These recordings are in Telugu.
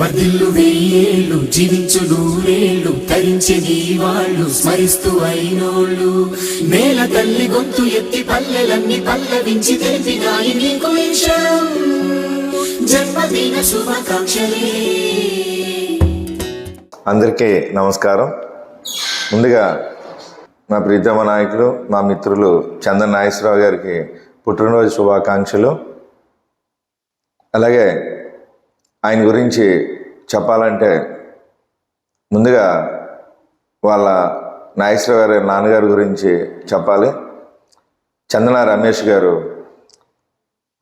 వర్ధిల్లు వెయ్యేళ్ళు జీవించు నూరేళ్ళు తరించే నీ వాళ్ళు స్మరిస్తూ అయినోళ్ళు. నేల తల్లి గొంతు ఎత్తి పల్లెలన్నీ పల్లవించి తెలిపినాయి నీకు జన్మదిన శుభాకాంక్షలే. అందరికీ నమస్కారం. ముందుగా నా ప్రీతమ నాయకులు నా మిత్రులు చందన్ నాగేశ్వరరావు గారికి పుట్టినరోజు శుభాకాంక్షలు. అలాగే ఆయన గురించి చెప్పాలంటే ముందుగా వాళ్ళ నాగేశ్వరరావు గారి నాన్నగారి గురించి చెప్పాలి. చందన రమేష్ గారు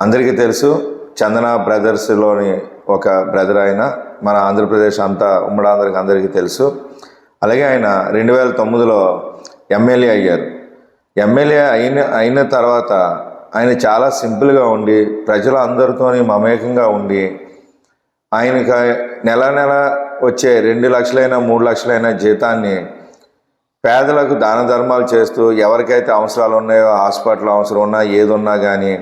అందరికీ తెలుసు చందన బ్రదర్స్లోని ఒక బ్రదర్ ఆయన మన ఆంధ్రప్రదేశ్ అంతా ఉమ్మడి ఆంధ్రకి అందరికీ తెలుసు. అలాగే ఆయన రెండు వేల తొమ్మిదిలో ఎమ్మెల్యే అయ్యారు. ఎమ్మెల్యే అయిన అయిన తర్వాత ఆయన చాలా సింపుల్గా ఉండి ప్రజల అందరితోని మమేకంగా ఉండి ఆయనకి నెల నెల వచ్చే రెండు లక్షలైనా మూడు లక్షలైన జీతాన్ని పేదలకు దాన ధర్మాలు చేస్తూ ఎవరికైతే అవసరాలు ఉన్నాయో హాస్పిటల్ అవసరం ఉన్నా ఏదున్నా కానీ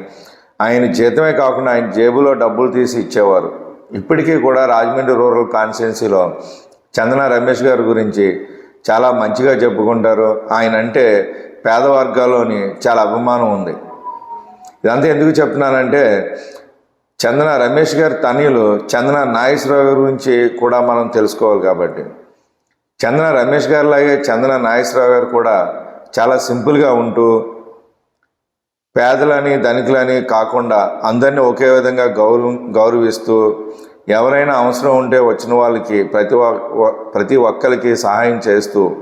ఆయన జీతమే కాకుండా ఆయన జేబులో డబ్బులు తీసి ఇచ్చేవారు. ఇప్పటికీ కూడా రాజమండ్రి రూరల్ కాన్స్టిట్యున్సీలో చందన రమేష్ గారి గురించి చాలా మంచిగా చెప్పుకుంటారు. ఆయన అంటే పేద వర్గాల్లోని చాలా అభిమానం ఉంది. ఇదంతా ఎందుకు చెప్తున్నానంటే చందన రమేష్ గారి తనయులు చందన నాగేశ్వరరావు గారి గురించి కూడా మనం తెలుసుకోవాలి కాబట్టి. చందన రమేష్ గారిలాగే చందన నాగేశ్వరరావు గారు కూడా చాలా సింపుల్గా ఉంటూ పేదలని ధనికులని కాకుండా అందరినీ ఒకే విధంగా గౌరవం గౌరవిస్తూ ఎవరైనా అవసరం ఉంటే వచ్చిన వాళ్ళకి ప్రతి ఒ- ప్రతి ఒక్కరికి సహాయం చేస్తూ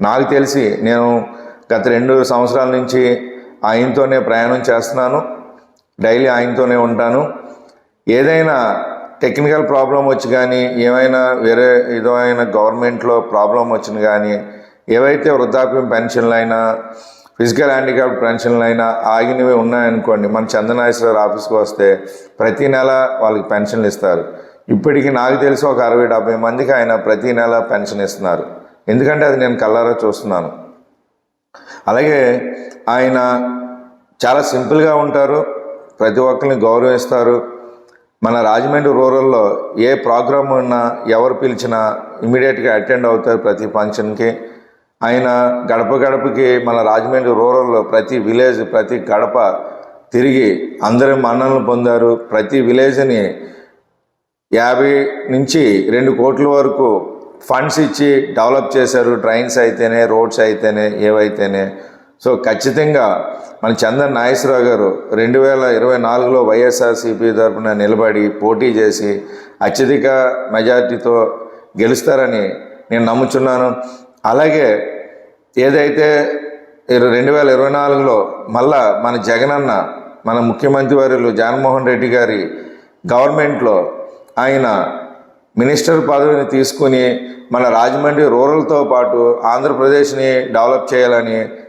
నాకు తెలిసి నేను గత రెండు సంవత్సరాల నుంచి ఆయనతోనే ప్రయాణం చేస్తున్నాను. డైలీ ఆయనతోనే ఉంటాను. ఏదైనా టెక్నికల్ ప్రాబ్లం వచ్చి కానీ ఏమైనా వేరే విధమైన గవర్నమెంట్లో ప్రాబ్లం వచ్చిన కానీ ఏవైతే వృద్ధాప్యం పెన్షన్లు అయినా ఫిజికల్ హ్యాండిక్యాప్ పెన్షన్లు అయినా ఆగినవి ఉన్నాయనుకోండి మన చందనాశ్వర ఆఫీస్కి వస్తే ప్రతి నెల వాళ్ళకి పెన్షన్లు ఇస్తారు. ఇప్పటికి నాకు తెలిసి ఒక అరవై డెబ్బై మందికి ఆయన ప్రతి నెల పెన్షన్ ఇస్తున్నారు. ఎందుకంటే అది నేను కల్లారా చూస్తున్నాను. అలాగే ఆయన చాలా సింపుల్గా ఉంటారు ప్రతి ఒక్కరిని గౌరవిస్తారు. మన రాజమండ్రి రూరల్లో ఏ ప్రోగ్రామ్ ఉన్నా ఎవరు పిలిచినా ఇమీడియట్గా అటెండ్ అవుతారు ప్రతి ఫంక్షన్కి. ఆయన గడప గడపకి మన రాజమండ్రి రూరల్లో ప్రతి విలేజ్ ప్రతి గడప తిరిగి అందరి మన్నలను పొందారు. ప్రతి విలేజ్ని యాభై నుంచి రెండు కోట్ల వరకు ఫండ్స్ ఇచ్చి డెవలప్ చేశారు. ట్రైన్స్ అయితేనే రోడ్స్ అయితేనే ఏవైతేనే. సో ఖచ్చితంగా మన చందన్ నాగేశ్వరరావు గారు రెండు వేల ఇరవై నాలుగులో వైఎస్ఆర్సీపీ తరఫున నిలబడి పోటీ చేసి అత్యధిక మెజార్టీతో గెలుస్తారని నేను నమ్ముచున్నాను. అలాగే ఏదైతే రెండు వేల ఇరవై నాలుగులో మళ్ళా మన జగనన్న మన ముఖ్యమంత్రి వారు జగన్మోహన్ రెడ్డి గారి గవర్నమెంట్లో ఆయన మినిస్టర్ పదవిని తీసుకుని మన రాజమండ్రి రూరల్తో పాటు ఆంధ్రప్రదేశ్ని డెవలప్ చేయాలని